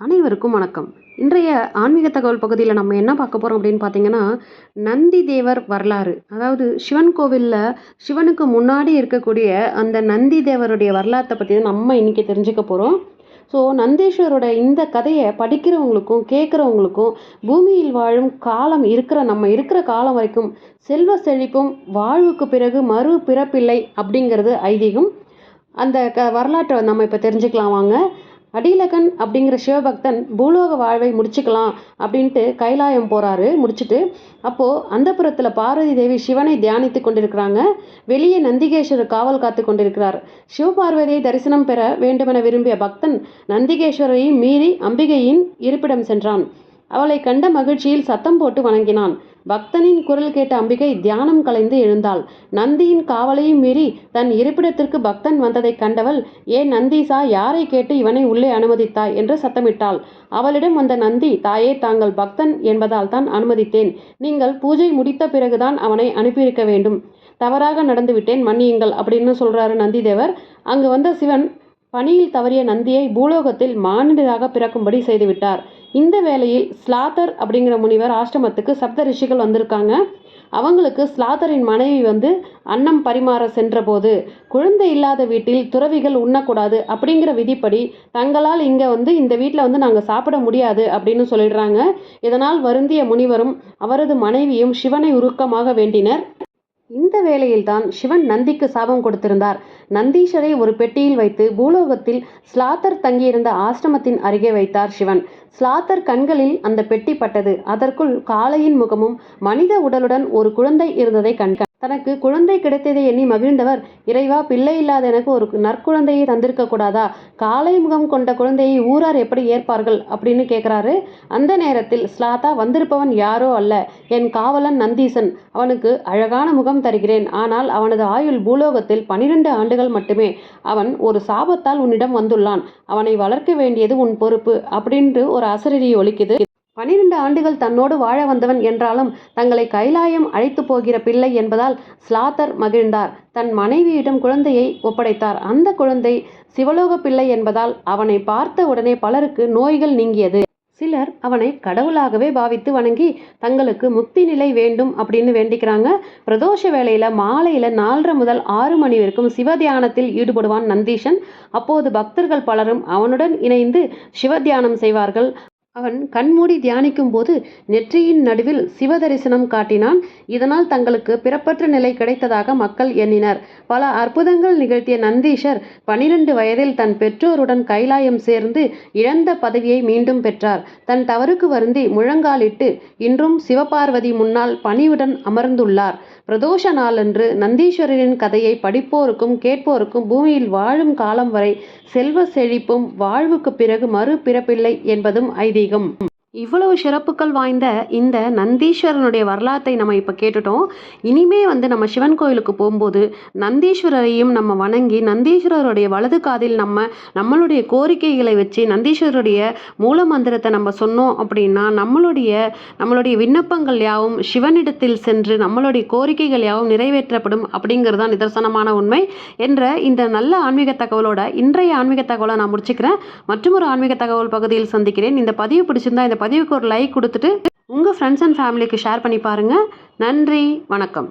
அனைவருக்கும் வணக்கம். இன்றைய ஆன்மீக தகவல் பகுதியில் நம்ம என்ன பார்க்க போகிறோம் அப்படின்னு பார்த்தீங்கன்னா நந்தி தேவர் வரலாறு. அதாவது சிவன் கோவிலில் சிவனுக்கு முன்னாடி இருக்கக்கூடிய அந்த நந்தி தேவருடைய வரலாற்றை பற்றி தான் நம்ம இன்றைக்கி தெரிஞ்சுக்க போகிறோம் ஸோ நந்தீஸ்வரோட இந்த கதையை படிக்கிறவங்களுக்கும் கேட்குறவங்களுக்கும் பூமியில் வாழும் காலம் இருக்கிற நம்ம இருக்கிற காலம் வரைக்கும் செல்வ செழிப்பும் வாழ்வுக்கு பிறகு மறு பிறப்பில்லை அப்படிங்கிறது ஐதீகம். அந்த க வரலாற்றை நம்ம இப்போ தெரிஞ்சுக்கலாம் வாங்க. அடிலகன் அப்படிங்கிற சிவபக்தன் பூலோக வாழ்வை முடிச்சுக்கலாம் அப்படின்ட்டு கைலாயம் போகிறாரு முடிச்சுட்டு. அப்போது அந்தபுரத்தில் பார்வதி தேவி சிவனை தியானித்து கொண்டிருக்கிறாங்க. வெளியே நந்திகேஸ்வரர் காவல் காத்து கொண்டிருக்கிறார். சிவபார்வதியை தரிசனம் பெற வேண்டுமென விரும்பிய பக்தன் நந்திகேஸ்வரரையும் மீறி அம்பிகையின் இருப்பிடம் சென்றான். அவளை கண்ட மகிழ்ச்சியில் சத்தம் போட்டு வணங்கினான். பக்தனின் குரல் கேட்ட அம்பிகை தியானம் கலைந்து எழுந்தாள். நந்தியின் காவலையும் மீறி தன் இருப்பிடத்திற்கு பக்தன் வந்ததைக் கண்டவள் ஏன் நந்தீசா யாரை கேட்டு இவனை உள்ளே அனுமதித்தாய்? என்று சத்தமிட்டாள். அவளிடம் வந்த நந்தி தாயே தாங்கள் பக்தன் என்பதால் தான் அனுமதித்தேன். நீங்கள் பூஜை முடித்த பிறகுதான் அவனை அனுப்பியிருக்க வேண்டும். தவறாக நடந்துவிட்டேன் மன்னியுங்கள் அப்படின்னு சொல்றாரு நந்திதேவர். அங்கு வந்த சிவன் பணியில் தவறிய நந்தியை பூலோகத்தில் மானிடராக பிறக்கும்படி செய்துவிட்டார். இந்த வேளையில் ஸ்லாத்தர் அப்படிங்கிற முனிவர் ஆசிரமத்துக்கு சப்த ரிஷிகள் வந்திருக்காங்க. அவங்களுக்கு ஸ்லாத்தரின் மனைவி வந்து அன்னம் பரிமாற சென்றபோது குழந்தை இல்லாத வீட்டில் துறவிகள் உண்ணக்கூடாது அப்படிங்கிற விதிப்படி தங்களால் இங்கே வந்து இந்த வீட்டில் வந்து நாங்கள் சாப்பிட முடியாது அப்படின்னு சொல்லிடுறாங்க. இதனால் வருந்திய முனிவரும் அவரது மனைவியும் சிவனை உருக்கமாக வேண்டினர். இந்த வேளையில்தான் சிவன் நந்திக்கு சாபம் கொடுத்திருந்தார். நந்தீஸ்வரை ஒரு பெட்டியில் வைத்து பூலோகத்தில் ஸ்லாத்தர் தங்கியிருந்த ஆசிரமத்தின் அருகே வைத்தார் சிவன். ஸ்லாத்தர் கண்களில் அந்த பெட்டி பட்டது. அதற்குள் காளையின் முகமும் மனித உடலுடன் ஒரு குழந்தை இருந்ததை கண்க தனக்கு குழந்தை கிடைத்ததை எண்ணி மகிழ்ந்தவர் இறைவா பிள்ளை இல்லாத எனக்கு ஒரு நற்குழந்தையை தந்திருக்க கூடாதா? காலை முகம் கொண்ட குழந்தையை ஊரார் எப்படி ஏற்பார்கள்? அப்படின்னு கேட்குறாரு அந்த நேரத்தில் ஸ்லாத்தா வந்திருப்பவன் யாரோ அல்ல. என் காவலன் நந்தீசன். அவனுக்கு அழகான முகம் தருகிறேன். ஆனால் அவனது ஆயுள் பூலோகத்தில் பனிரெண்டு ஆண்டுகள் மட்டுமே. அவன் ஒரு சாபத்தால் உன்னிடம் வந்துள்ளான். அவனை வளர்க்க வேண்டியது உன் பொறுப்பு அப்படின்ட்டு ஒரு அசரீரி ஒலிக்குது. பனிரெண்டு ஆண்டுகள் தன்னோடு வாழ வந்தவன் என்றாலும் தங்களை கைலாயம் அழைத்து போகிற பிள்ளை என்பதால் ஸ்லாத்தர் மகிழ்ந்தார். தன் மனைவியிடம் குழந்தையை ஒப்படைத்தார். அந்த குழந்தை சிவலோக பிள்ளை என்பதால் அவனை பார்த்த உடனே பலருக்கு நோய்கள் நீங்கியது. சிலர் அவனை கடவுளாகவே பாவித்து வணங்கி தங்களுக்கு முக்தி நிலை வேண்டும் அப்படின்னு வேண்டிக்கிறாங்க. பிரதோஷ வேளையில மாலையில நாலரை முதல் ஆறு மணி வரைக்கும் சிவதியானத்தில் ஈடுபடுவான் நந்தீஷன் அப்போது பக்தர்கள் பலரும் அவனுடன் இணைந்து சிவ தியானம் செய்வார்கள். அவன் கண்மூடி தியானிக்கும் போது நெற்றியின் நடுவில் சிவ தரிசனம் காட்டினான். இதனால் தங்களுக்கு பிறப்பற்ற நிலை கிடைத்ததாக மக்கள் எண்ணினர். பல அற்புதங்கள் நிகழ்த்திய நந்தீஷர் பனிரெண்டு வயதில் தன் பெற்றோருடன் கைலாயம் சேர்ந்து இழந்த பதவியை மீண்டும் பெற்றார். தன் தவறுக்கு வருந்தி முழங்காலிட்டு இன்றும் சிவபார்வதி முன்னால் பணிவுடன் அமர்ந்துள்ளார். பிரதோஷ நாளன்று நந்தீஸ்வரரின் கதையை படிப்போருக்கும் கேட்போருக்கும் பூமியில் வாழும் காலம் வரை செல்வ செழிப்பும் வாழ்வுக்கு பிறகு மறு பிறப்பில்லை என்பதும் ஐதீகம். 一个木 இவ்வளவு சிறப்புகள் வாய்ந்த இந்த நந்தீஸ்வரனுடைய வரலாற்றை நம்ம இப்போ கேட்டுட்டோம். இனிமே வந்து நம்ம சிவன் கோயிலுக்கு போகும்போது நந்தீஸ்வரரையும் நம்ம வணங்கி நந்தீஸ்வரருடைய வலது காதில் நம்ம நம்மளுடைய கோரிக்கைகளை வச்சு நந்தீஸ்வரருடைய மூல மந்திரத்தை நம்ம சொன்னோம் அப்படின்னா நம்மளுடைய நம்மளுடைய விண்ணப்பங்கள் யாவும் சிவனிடத்தில் சென்று நம்மளுடைய கோரிக்கைகள் யாவும் நிறைவேற்றப்படும் அப்படிங்கிறது தான் நிதர்சனமான உண்மை என்ற இந்த நல்ல ஆன்மீக தகவலோட இன்றைய ஆன்மீக தகவலை நான் முடிச்சுக்கிறேன். மற்றும் ஒரு ஆன்மீக தகவல் பகுதியில் சந்திக்கிறேன். இந்த பதிவு பிடிச்சிருந்தா இந்த பதிவுக்கு ஒரு லைக் கொடுத்துட்டு உங்கள் ஃப்ரெண்ட்ஸ் அண்ட் ஃபேமிலிக்கு ஷேர் பண்ணி பாருங்கள் நன்றி வணக்கம்.